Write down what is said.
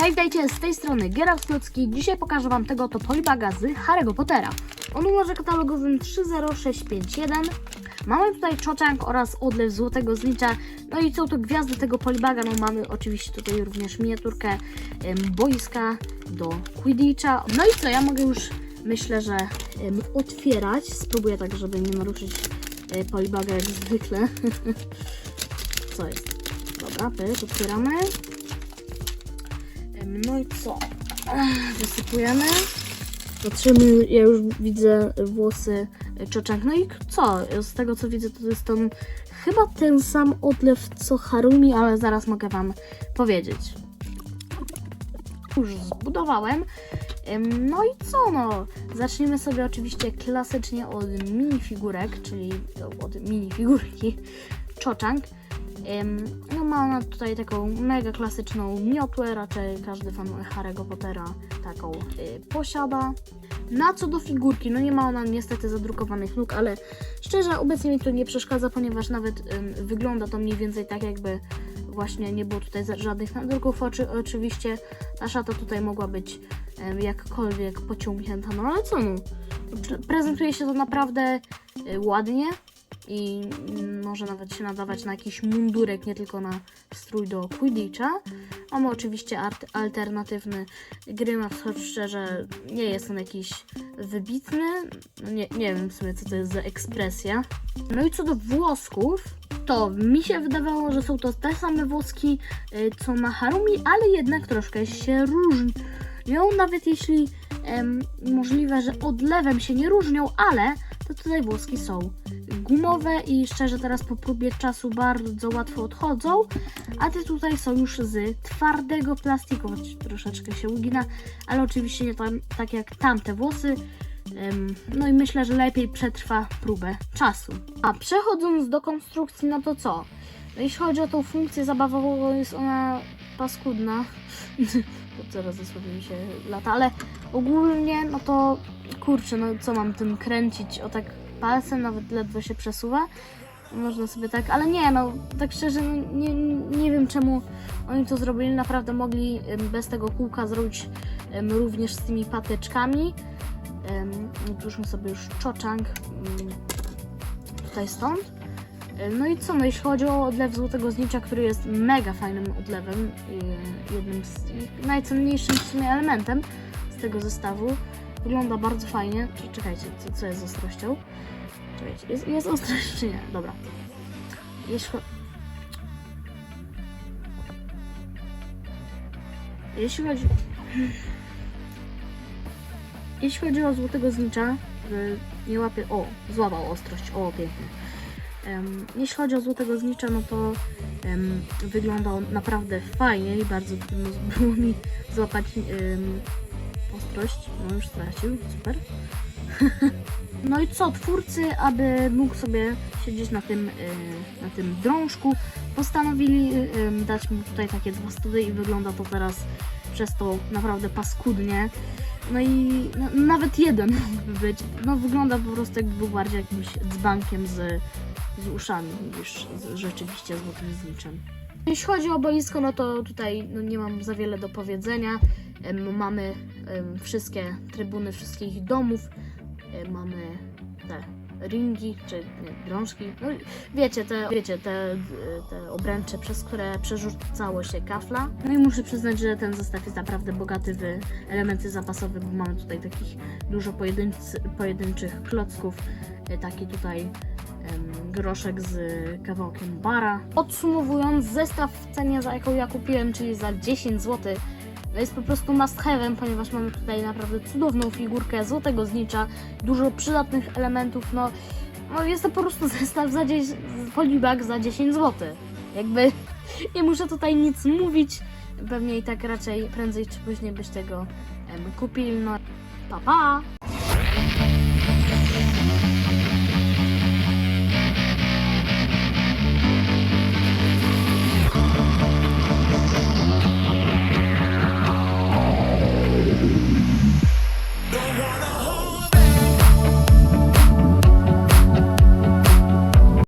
Hej, witajcie, z tej strony Geralt Klocki. Dzisiaj pokażę Wam tego to polibaga z Harry'ego Pottera. O numerze katalogowym 30651. Mamy tutaj Cho-Chang oraz odlew Złotego Znicza. No i są to gwiazdy tego polibaga. No mamy oczywiście tutaj również miniaturkę em, boiska do Quidditcha. No i co, ja mogę już myślę, że em, otwierać. Spróbuję tak, żeby nie naruszyć e, polibaga jak zwykle. co jest? Dobra, pyk, otwieramy. No i co? Wysypujemy. Patrzymy, ja już widzę włosy Czoczank. No i co? Z tego co widzę, to jest ten chyba ten sam odlew co Harumi, ale zaraz mogę Wam powiedzieć. Już zbudowałem. Em, No i co no? Zaczniemy sobie oczywiście klasycznie od minifigurek, czyli od minifigurki Czoczank. Ma ona tutaj taką mega klasyczną miotłę, raczej każdy fan Harry'ego Pottera taką y, posiada. Na co do figurki, no nie ma ona niestety zadrukowanych nóg, ale szczerze obecnie mi to nie przeszkadza, ponieważ nawet ym, wygląda to mniej więcej tak jakby właśnie nie było tutaj żadnych nadruków. Oczy, oczywiście ta szata tutaj mogła być ym, jakkolwiek pociągnięta, no ale co no, Pre- prezentuje się to naprawdę y, ładnie i może nawet się nadawać na jakiś mundurek, nie tylko na strój do Quidditcha. Mamy oczywiście art alternatywny Grymas, choć szczerze nie jest on jakiś wybitny. No nie, nie wiem w sumie co to jest za ekspresja. No i co do włosków, to mi się wydawało, że są to te same włoski y, co na Harumi, ale jednak troszkę się różnią, nawet jeśli em, możliwe, że odlewem się nie różnią, ale to tutaj włoski są gumowe i szczerze teraz po próbie czasu bardzo łatwo odchodzą, a te tutaj są już z twardego plastiku, choć troszeczkę się ugina, ale oczywiście nie tam, tak jak tamte włosy. No i myślę, że lepiej przetrwa próbę czasu. A przechodząc do konstrukcji, no to co? No jeśli chodzi o tą funkcję zabawową, jest ona paskudna. Bo Coraz dosłownie mi się lata, ale ogólnie, no to kurczę, no co mam tym kręcić? O tak palcem nawet ledwo się przesuwa. Można sobie tak, ale nie, no tak szczerze, no, nie, nie wiem czemu oni to zrobili. Naprawdę mogli bez tego kółka zrobić em, również z tymi patyczkami. Um, sobie już czoczang mm, tutaj stąd. No i co, no jeśli chodzi o odlew Złotego Znicza, który jest mega fajnym odlewem, jednym z najcenniejszym w sumie elementem z tego zestawu. Wygląda bardzo fajnie. Czekajcie, co, co jest z ostrością? Czekajcie, jest, jest ostrość czy nie? Dobra. Jeśli, jeśli chodzi... Jeśli chodzi o Złotego Znicza, że nie łapie... O, złapał ostrość, o pięknie. Jeśli chodzi o Złotego Znicza, no to em, wygląda on naprawdę fajnie i bardzo trudno było mi złapać em, ostrość. No już stracił, super. no i co, twórcy, aby mógł sobie siedzieć na tym, y, na tym drążku, postanowili y, dać mu tutaj takie dwa study i wygląda to teraz przez to naprawdę paskudnie. No i no, nawet jeden mógłby być. No wygląda po prostu jakby był bardziej jakimś dzbankiem z, z uszami niż z, rzeczywiście złotym zniczem. Jeśli chodzi o boisko, no to tutaj no, nie mam za wiele do powiedzenia. Mamy wszystkie trybuny wszystkich domów. Mamy te ringi, czy nie, drążki. No, wiecie, te, wiecie te, te obręcze, przez które przerzucało się kafla. No i muszę przyznać, że ten zestaw jest naprawdę bogaty w elementy zapasowe, bo mamy tutaj takich dużo pojedynczych klocków. E, Taki tutaj groszek z kawałkiem bara. Podsumowując, zestaw w cenie, za jaką ja kupiłem, czyli za 10 zł, jest po prostu must have'em, ponieważ mamy tutaj naprawdę cudowną figurkę złotego znicza, dużo przydatnych elementów, no, no jest to po prostu zestaw za 10, polibag za 10 zł. Jakby nie muszę tutaj nic mówić, pewnie i tak raczej prędzej czy później byś tego em, no pa pa!